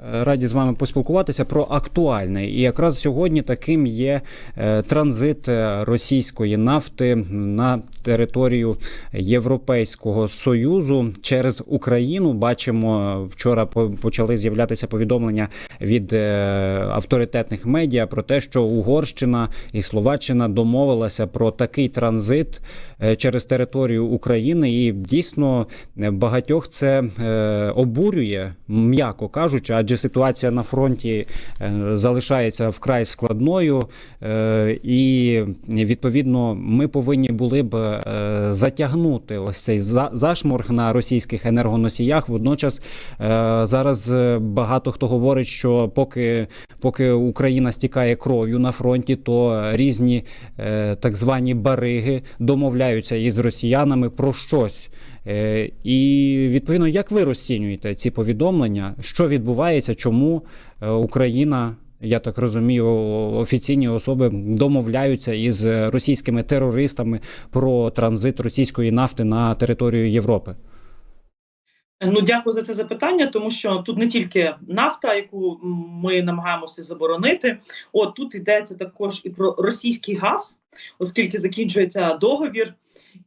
Е, Раді з вами поспілкуватися про актуальне. І якраз сьогодні таким є е, транзит е, російської нафти на територію Європейського союзу через Україну. Бачимо, вчора по- почали з'являтися повідомлення від авторитетних медіа про те, що Угорщина і Словаччина домовилися про такий транзит через територію України, і дійсно багатьох це обурює, м'яко кажучи, адже ситуація на фронті е, залишається вкрай складною, е, і відповідно ми повинні були б е, затягнути ось цей за- зашморг на російських енергоносіях. Водночас зараз багато хто говорить, що поки, поки Україна стікає кров'ю на фронті, то різні так звані бариги домовляються із росіянами про щось. Е, І відповідно, як ви розцінюєте ці повідомлення, що відбувається, чому е, Україна, я так розумію, офіційні особи домовляються із російськими терористами про транзит російської нафти на територію Європи? Ну, дякую за це запитання, тому що тут не тільки нафта, яку ми намагаємося заборонити. От тут йдеться також і про російський газ, оскільки закінчується договір,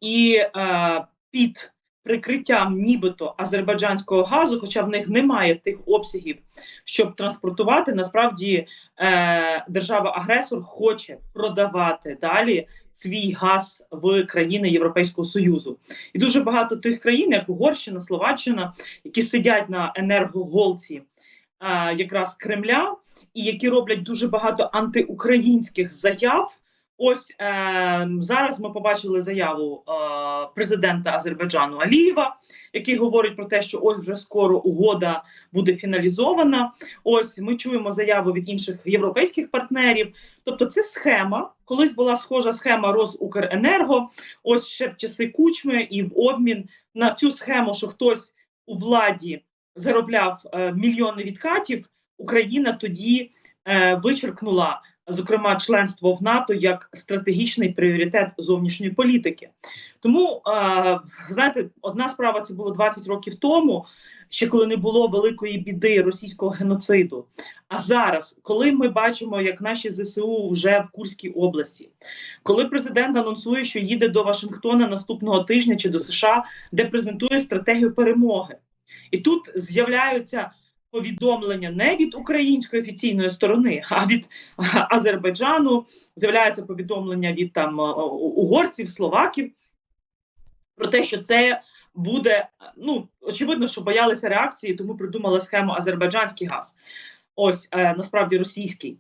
і е, під прикриттям нібито азербайджанського газу, хоча в них немає тих обсягів, щоб транспортувати, насправді е, держава-агресор хоче продавати далі свій газ в країни Європейського Союзу. І дуже багато тих країн, як Угорщина, Словаччина, які сидять на енергоголці а, якраз Кремля, і які роблять дуже багато антиукраїнських заяв. Ось е, зараз ми побачили заяву е, президента Азербайджану Алієва, який говорить про те, що ось вже скоро угода буде фіналізована. Ось ми чуємо заяву від інших європейських партнерів. Тобто, це схема. Колись була схожа схема Росукренерго. Ось ще в часи кучми, і в обмін на цю схему, що хтось у владі заробляв е, мільйони відкатів. Україна тоді е, вичеркнула зокрема членство в НАТО як стратегічний пріоритет зовнішньої політики. Тому знаєте, одна справа це було 20 років тому, ще коли не було великої біди російського геноциду. А зараз, коли ми бачимо, як наші ЗСУ вже в Курській області, коли президент анонсує, що їде до Вашингтона наступного тижня чи до США, де презентує стратегію перемоги, і тут з'являються повідомлення не від української офіційної сторони, а від Азербайджану. З'являється повідомлення від там угорців, словаків про те, що це буде. Ну очевидно, що боялися реакції, тому придумали схему азербайджанський газ. Ось е, насправді російський,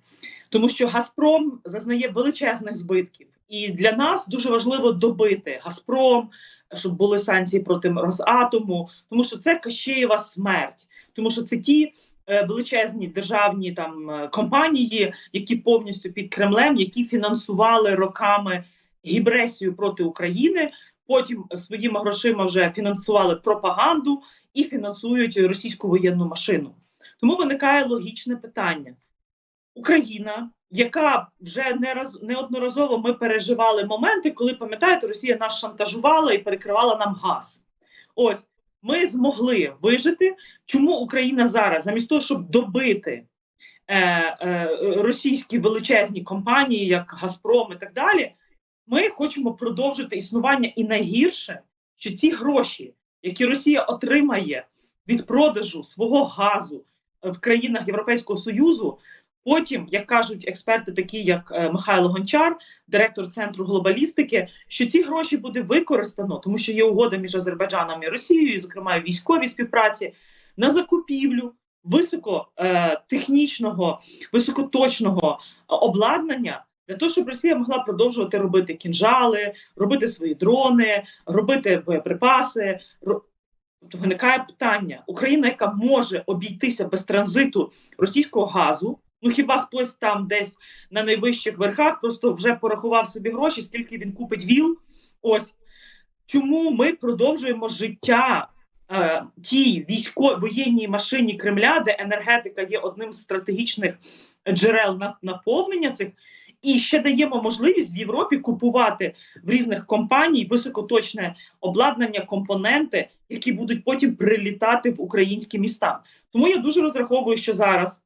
тому що Газпром зазнає величезних збитків, і для нас дуже важливо добити Газпром, щоб були санкції проти Росатому, тому що це Кащеєва смерть, тому що це ті е, величезні державні там е, компанії, які повністю під Кремлем, які фінансували роками гібресію проти України. Потім своїми грошима вже фінансували пропаганду і фінансують російську воєнну машину. Тому виникає логічне питання: Україна, яка вже не раз неодноразово ми переживали моменти, коли пам'ятаєте, Росія нас шантажувала і перекривала нам газ. Ось ми змогли вижити. Чому Україна зараз, замість того, щоб добити е, е, російські величезні компанії, як Газпром і так далі, ми хочемо продовжити існування і найгірше, що ці гроші, які Росія отримає від продажу свого газу в країнах Європейського Союзу. Потім, як кажуть експерти, такі як е, Михайло Гончар, директор центру глобалістики, що ці гроші буде використано, тому що є угода між Азербайджаном і Росією, зокрема військовій співпраці, на закупівлю високотехнічного, високоточного обладнання для того, щоб Росія могла продовжувати робити кінжали, робити свої дрони, робити боєприпаси. Тобто виникає питання: Україна, яка може обійтися без транзиту російського газу. Ну хіба хтось там десь на найвищих верхах просто вже порахував собі гроші, скільки він купить ВІЛ? Ось чому ми продовжуємо життя е, тій військо воєнній машині Кремля, де енергетика є одним з стратегічних джерел на наповнення цих, і ще даємо можливість в Європі купувати в різних компаній високоточне обладнання, компоненти, які будуть потім прилітати в українські міста. Тому я дуже розраховую, що зараз.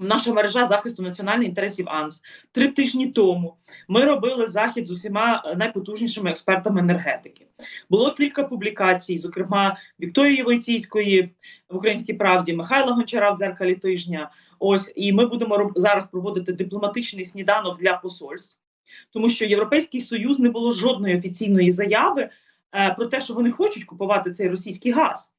Наша мережа захисту національних інтересів АНС три тижні тому ми робили захід з усіма е, найпотужнішими експертами енергетики. Було кілька публікацій, зокрема Вікторії Войціцької в Українській правді, Михайла Гончара в дзеркалі тижня. Ось і ми будемо зараз проводити дипломатичний сніданок для посольств, тому що Європейський Союз не було жодної офіційної заяви е, про те, що вони хочуть купувати цей російський газ.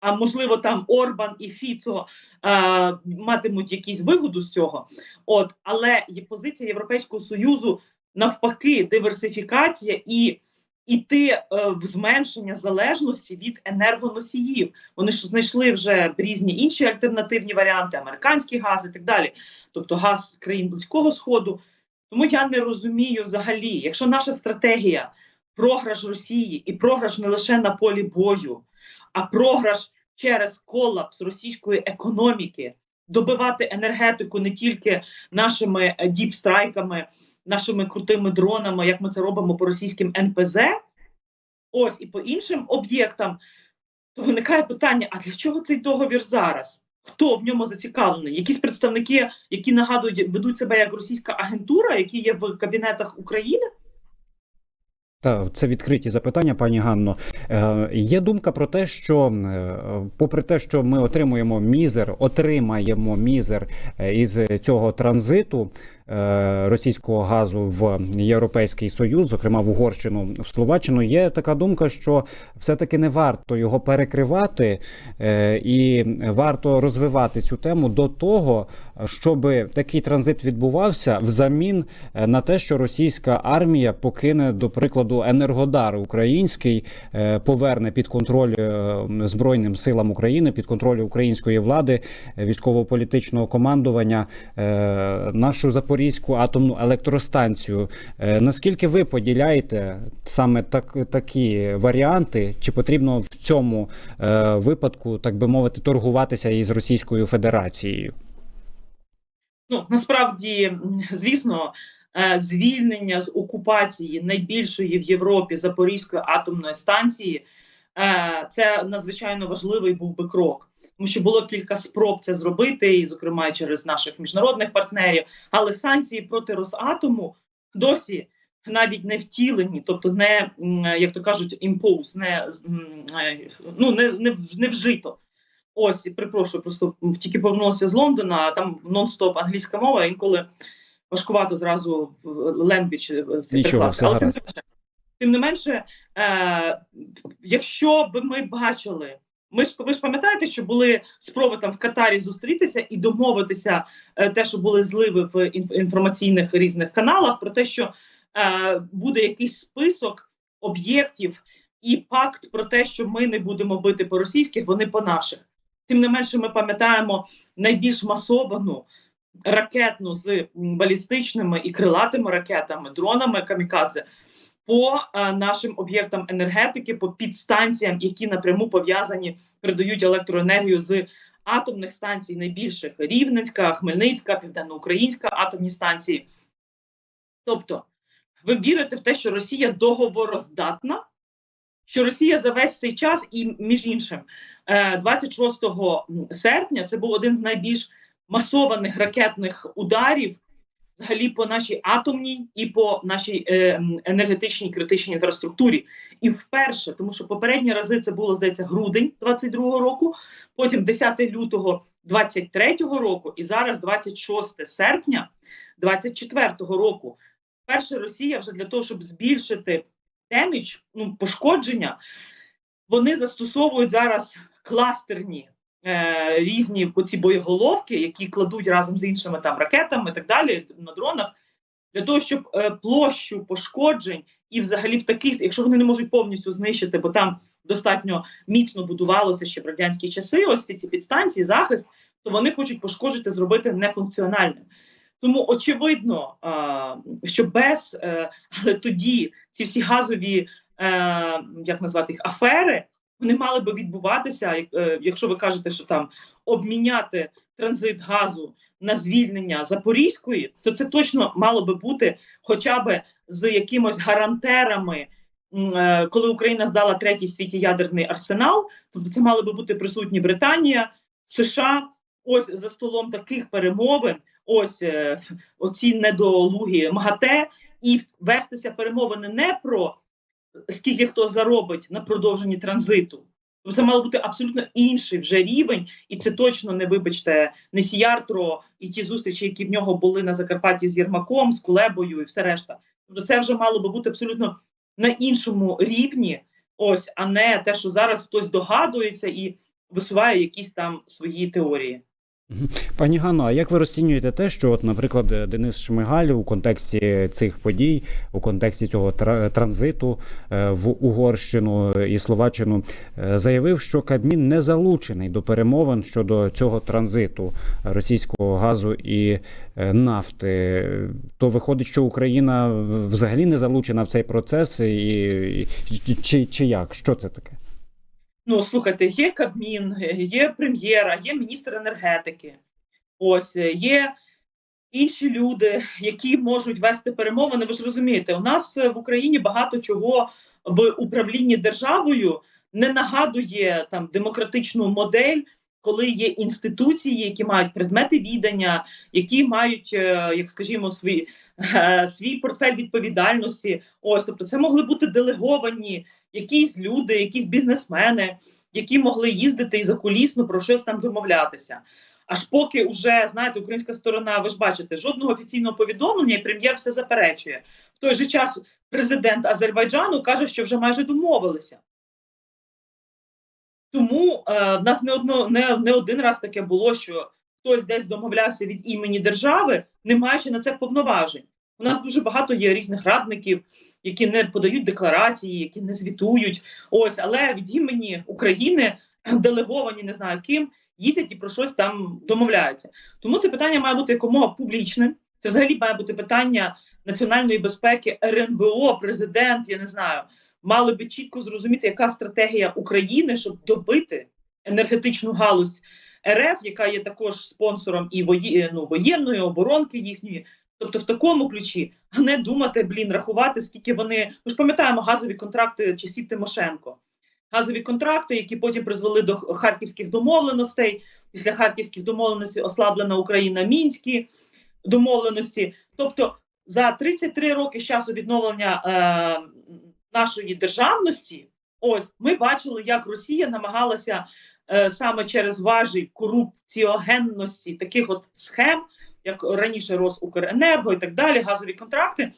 А можливо, там Орбан і Фіцо е, матимуть якісь вигоду з цього. От, але позиція Європейського союзу навпаки, диверсифікація і іти е, в зменшення залежності від енергоносіїв. Вони ж знайшли вже різні інші альтернативні варіанти, американський газ і так далі, тобто газ країн близького сходу. Тому я не розумію взагалі, якщо наша стратегія програш Росії і програш не лише на полі бою, а програш через колапс російської економіки, добивати енергетику не тільки нашими е, діпстрайками, нашими крутими дронами, як ми це робимо по російським НПЗ, ось і по іншим об'єктам, то виникає питання: а для чого цей договір зараз? Хто в ньому зацікавлений? Якісь представники, які нагадують, ведуть себе як російська агентура, які є в кабінетах України? Та це відкриті запитання, пані Ганно. Е, є думка про те, що, е, попри те, що ми отримуємо мізер, отримаємо мізер е, із цього транзиту російського газу в Європейський Союз, зокрема в Угорщину, в Словаччину, є така думка, що все-таки не варто його перекривати е, і варто розвивати цю тему до того, щоб такий транзит відбувався взамін е, на те, що російська армія покине, до прикладу, енергодар український, е, поверне під контроль е, збройним силам України, під контроль української влади, е, військово-політичного командування. Е, нашу Запорізьку атомну електростанцію. Е, Наскільки ви поділяєте саме так, такі варіанти? Чи потрібно в цьому е, випадку, так би мовити, торгуватися із Російською Федерацією? Ну насправді, звісно, е, звільнення з окупації найбільшої в Європі Запорізької атомної станції це надзвичайно важливий був би крок. Тому що було кілька спроб це зробити, і, зокрема, і через наших міжнародних партнерів. Але санкції проти Росатому досі навіть не втілені, тобто не як то кажуть, імпоуз, не е, ну не, не, не вжито. Ось, і перепрошую, просто тільки повернулася з Лондона, а там нон-стоп англійська мова, інколи важкувато зразу в ленгвіч в цей перекласти. Але тим не менше, тим не менше, е, якщо б ми бачили, ми ж ви ж пам'ятаєте, що були спроби там в Катарі зустрітися і домовитися, е, те, що були зливи в інф- інформаційних різних каналах, про те, що е, буде якийсь список об'єктів і пакт про те, що ми не будемо бити по російських, вони по наших. Тим не менше, ми пам'ятаємо найбільш масовану ракетну з балістичними і крилатими ракетами, дронами камікадзе по е, нашим об'єктам енергетики, по підстанціям, які напряму пов'язані, передають електроенергію з атомних станцій найбільших Рівненська, Хмельницька, Південноукраїнська атомні станції. Тобто, ви вірите в те, що Росія договороздатна, що Росія за весь цей час, і між іншим, е, 26 серпня це був один з найбільш масованих ракетних ударів взагалі по нашій атомній і по нашій е, енергетичній критичній інфраструктурі. І вперше, тому що попередні рази це було, здається, грудень 22-го року, потім 10 лютого 23-го року, і зараз 26 серпня 24-го року. Перше Росія вже для того, щоб збільшити демідж, ну пошкодження, вони застосовують зараз кластерні е, різні оці боєголовки, які кладуть разом з іншими там ракетами і так далі на дронах, для того, щоб е, площу пошкоджень і взагалі в такий, якщо вони не можуть повністю знищити, бо там достатньо міцно будувалося ще в радянські часи, ось ці підстанції, захист, то вони хочуть пошкоджити, зробити нефункціональним. Тому очевидно, е, що без е, але тоді ці всі газові, як назвати їх, афери, вони мали би відбуватися, е, якщо ви кажете, що там обміняти транзит газу на звільнення Запорізької, то це точно мало би бути хоча б з якимось гарантерами. е, Коли Україна здала третій в світі ядерний арсенал, тобто це мали би бути присутні Британія, США. Ось за столом таких перемовин, ось е, оці недолугі МАГАТЕ, і вестися перемовини не про скільки хто заробить на продовженні транзиту. Тобто Це мало бути абсолютно інший вже рівень, і це точно не вибачте, не Сіяртро і ті зустрічі, які в нього були на Закарпатті з Єрмаком, з Кулебою і все решта. Тобто це вже мало би бути абсолютно на іншому рівні, ось, а не те, що зараз хтось догадується і висуває якісь там свої теорії. Пані Ганно, а як ви розцінюєте те, що, от, наприклад, Денис Шмигаль у контексті цих подій, у контексті цього транзиту е, в Угорщину і Словаччину е, заявив, що Кабмін не залучений до перемовин щодо цього транзиту російського газу і е, нафти? То виходить, що Україна взагалі не залучена в цей процес, і чи, чи як? Що це таке? Ну, слухайте, є Кабмін, є прем'єра, є міністр енергетики. Ось е, є інші люди, які можуть вести перемовини. Ви ж розумієте, у нас е, в Україні багато чого в управлінні державою не нагадує там демократичну модель, коли є інституції, які мають предмети відання, які мають, е, як скажімо, свій, свій портфель відповідальності. Ось, тобто, це могли бути делеговані якісь люди, якісь бізнесмени, які могли їздити і закулісно про щось там домовлятися. Аж поки вже знаєте, українська сторона, ви ж бачите, жодного офіційного повідомлення, і прем'єр все заперечує. В той же час президент Азербайджану каже, що вже майже домовилися. Тому е, в нас не одно не, не один раз таке було, що хтось десь домовлявся від імені держави, не маючи на це повноважень. У нас дуже багато є різних радників, які не подають декларації, які не звітують. Ось, але від імені України делеговані, не знаю ким, їздять і про щось там домовляються. Тому це питання має бути якомога публічним. Це взагалі має бути питання національної безпеки, РНБО, президент. Я не знаю, мали би чітко зрозуміти, яка стратегія України, щоб добити енергетичну галузь РФ, яка є також спонсором і вої, ну, воєнної оборонки їхньої. Тобто в такому ключі, а не думати, блін, рахувати, скільки вони. Ми ж пам'ятаємо газові контракти часів Тимошенко. Газові контракти, які потім призвели до харківських домовленостей. Після харківських домовленостей ослаблена Україна мінські домовленості. Тобто за 33 роки з часу відновлення е, нашої державності, ось ми бачили, як Росія намагалася саме через важі корупціогенності таких от схем як раніше Росукренерго і так далі, газові контракти,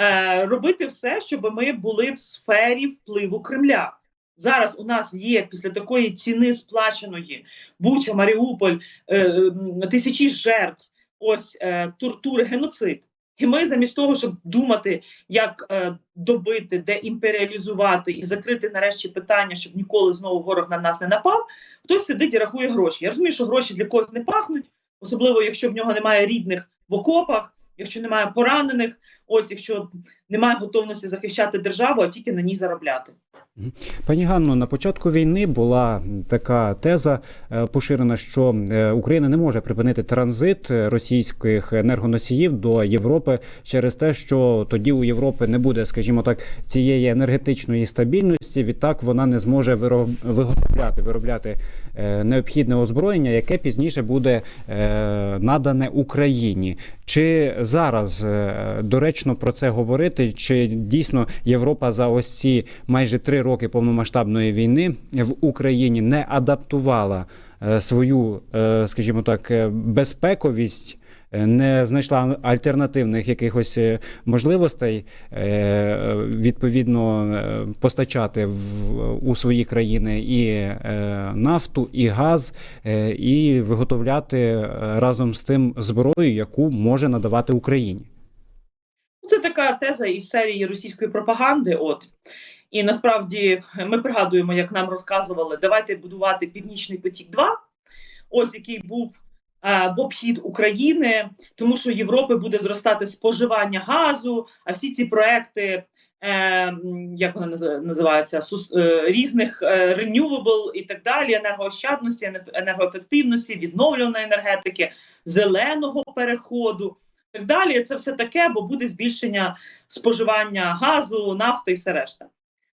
е, робити все, щоб ми були в сфері впливу Кремля. Зараз у нас є після такої ціни сплаченої Буча, Маріуполь, е, тисячі жертв, ось е, тортури, геноцид. І ми замість того, щоб думати, як е, добити, деімперіалізувати і закрити нарешті питання, щоб ніколи знову ворог на нас не напав, хтось сидить і рахує гроші. Я розумію, що гроші для когось не пахнуть, особливо якщо в нього немає рідних в окопах, якщо немає поранених, ось якщо немає готовності захищати державу, а тільки на ній заробляти. Пані Ганно, на початку війни була така теза е, поширена, що е, Україна не може припинити транзит російських енергоносіїв до Європи через те, що тоді у Європи не буде, скажімо так, цієї енергетичної стабільності. Відтак вона не зможе виробляти е, необхідне озброєння, яке пізніше буде е, надане Україні. Чи зараз е, доречно про це говорити? Чи дійсно Європа за ось ці майже три роки повномасштабної війни в Україні не адаптувала е, свою, е, скажімо так, е, безпековість? Не знайшла альтернативних якихось можливостей відповідно постачати в у свої країни і нафту, і газ, і виготовляти разом з тим зброю, яку може надавати Україні. Це така теза із серії російської пропаганди. От і насправді ми пригадуємо, як нам розказували, давайте будувати Північний потік 2 ось який був е, в обхід України, тому що Європи буде зростати споживання газу, а всі ці проекти, е, як вони наз- називаються, сус- е, різних е, renewable і так далі, енергоощадності, енергоефективності, відновлюваної енергетики, зеленого переходу. Так далі, це все таке, бо буде збільшення споживання газу, нафти і все решта.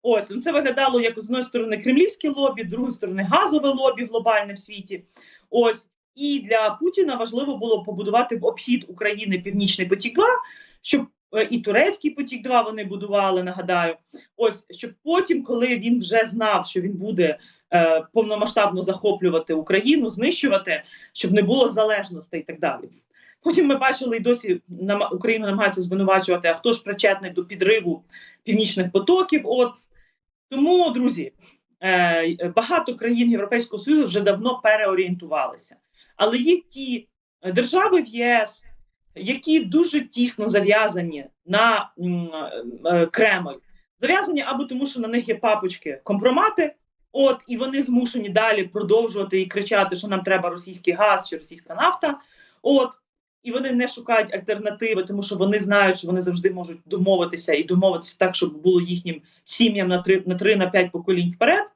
Ось ну, це виглядало як з одної сторони кремлівське лобі, з другої сторони газове лобі глобальне в світі. Ось і для Путіна важливо було побудувати в обхід України Північний потік 2 щоб е, і турецький потік 2 вони будували. Нагадаю, ось щоб потім, коли він вже знав, що він буде е, повномасштабно захоплювати Україну, знищувати, щоб не було залежностей і так далі. Потім ми бачили і досі нам Україну намагається звинувачувати, а хто ж причетний до підриву північних потоків. От тому, друзі, е, багато країн Європейського Союзу вже давно переорієнтувалися. Але є ті е, держави в ЄС, які дуже тісно зав'язані на е, Кремль. Зав'язані або тому, що на них є папочки компромати, от і вони змушені далі продовжувати і кричати, що нам треба російський газ чи російська нафта. От і вони не шукають альтернативи, тому що вони знають, що вони завжди можуть домовитися і домовитися так, щоб було їхнім сім'ям на три на три на п'ять поколінь вперед.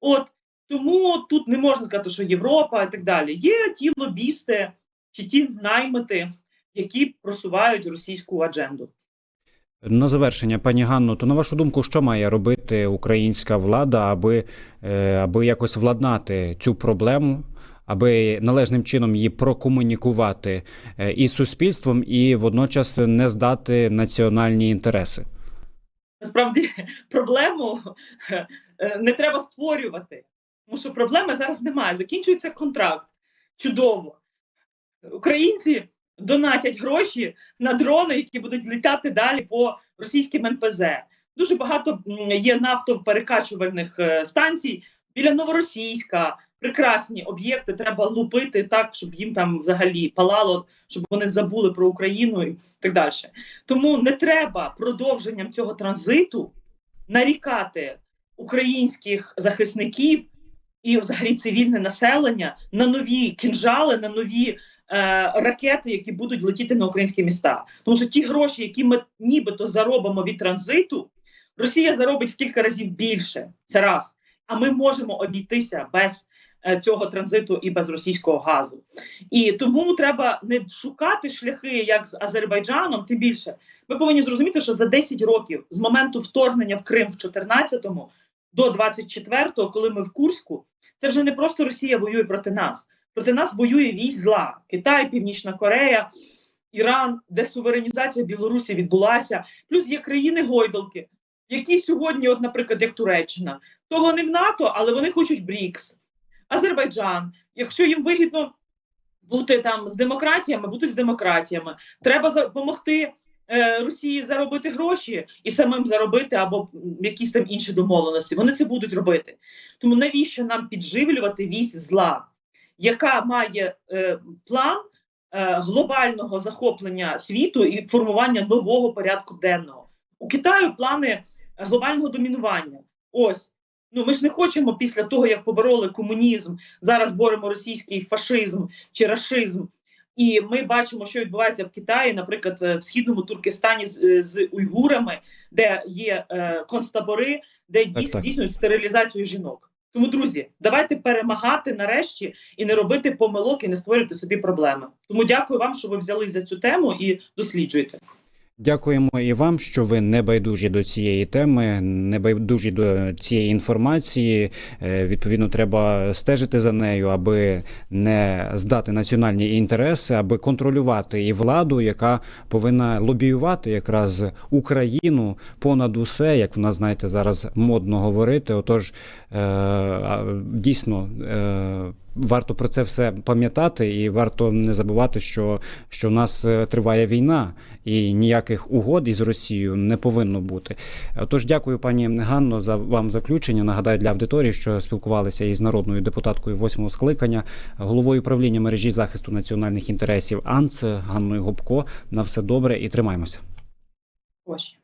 От тому тут не можна сказати, що Європа і так далі. Є ті лобісти чи ті наймити, які просувають російську адженду. На завершення, пані Ганно, то на вашу думку, що має робити українська влада, аби, е, аби якось владнати цю проблему, аби належним чином її прокомунікувати е, із суспільством і водночас не здати національні інтереси? Насправді проблему е, не треба створювати, тому що проблеми зараз немає. Закінчується контракт. Чудово. Українці донатять гроші на дрони, які будуть літати далі по російським НПЗ. Дуже багато є нафтоперекачувальних е, станцій біля Новоросійська. Прекрасні об'єкти треба лупити так, щоб їм там взагалі палало, щоб вони забули про Україну і так далі. Тому не треба продовженням цього транзиту нарікати українських захисників і взагалі цивільне населення на нові кінжали, на нові е, ракети, які будуть летіти на українські міста. Тому що ті гроші, які ми нібито заробимо від транзиту, Росія заробить в кілька разів більше. Це раз. А ми можемо обійтися без цього транзиту і без російського газу. І тому треба не шукати шляхи, як з Азербайджаном, тим більше. Ми повинні зрозуміти, що за 10 років з моменту вторгнення в Крим в 14-му до 24-го, коли ми в Курську, це вже не просто Росія воює проти нас. Проти нас воює вісь зла: Китай, Північна Корея, Іран, де суверенізація Білорусі відбулася. Плюс є країни гойдалки, які сьогодні, от, наприклад, як Туреччина, то вони в НАТО, але вони хочуть БРІКС. Азербайджан, якщо їм вигідно бути там з демократіями, будуть з демократіями. Треба допомогти е, Росії заробити гроші і самим заробити або якісь там інші домовленості. Вони це будуть робити. Тому навіщо нам підживлювати вісь зла, яка має е, план е, глобального захоплення світу і формування нового порядку денного? У Китаю плани глобального домінування. Ось. Ну, ми ж не хочемо після того, як побороли комунізм, зараз боремо російський фашизм чи рашизм. І ми бачимо, що відбувається в Китаї, наприклад, в східному Туркестані з, з уйгурами, де є е, концтабори, де Так, дійс, так. стерилізацію жінок. Тому, друзі, давайте перемагати нарешті і не робити помилок і не створювати собі проблеми. Тому дякую вам, що ви взяли за цю тему і досліджуєте. Дякуємо і вам, що ви не байдужі до цієї теми, не байдужі до цієї інформації. Е, Відповідно, треба стежити за нею, аби не здати національні інтереси, аби контролювати і владу, яка повинна лобіювати якраз Україну понад усе, як в нас знаєте зараз модно говорити. Отож, е, дійсно. Варто про це все пам'ятати, і варто не забувати, що, що в нас е, триває війна, і ніяких угод із Росією не повинно бути. Тож дякую, пані Ганно, за вам заключення. Нагадаю для аудиторії, що спілкувалися із народною депутаткою восьмого скликання, головою правління мережі захисту національних інтересів АНЦ Ганною Гопко. На все добре і тримаємося. Ось.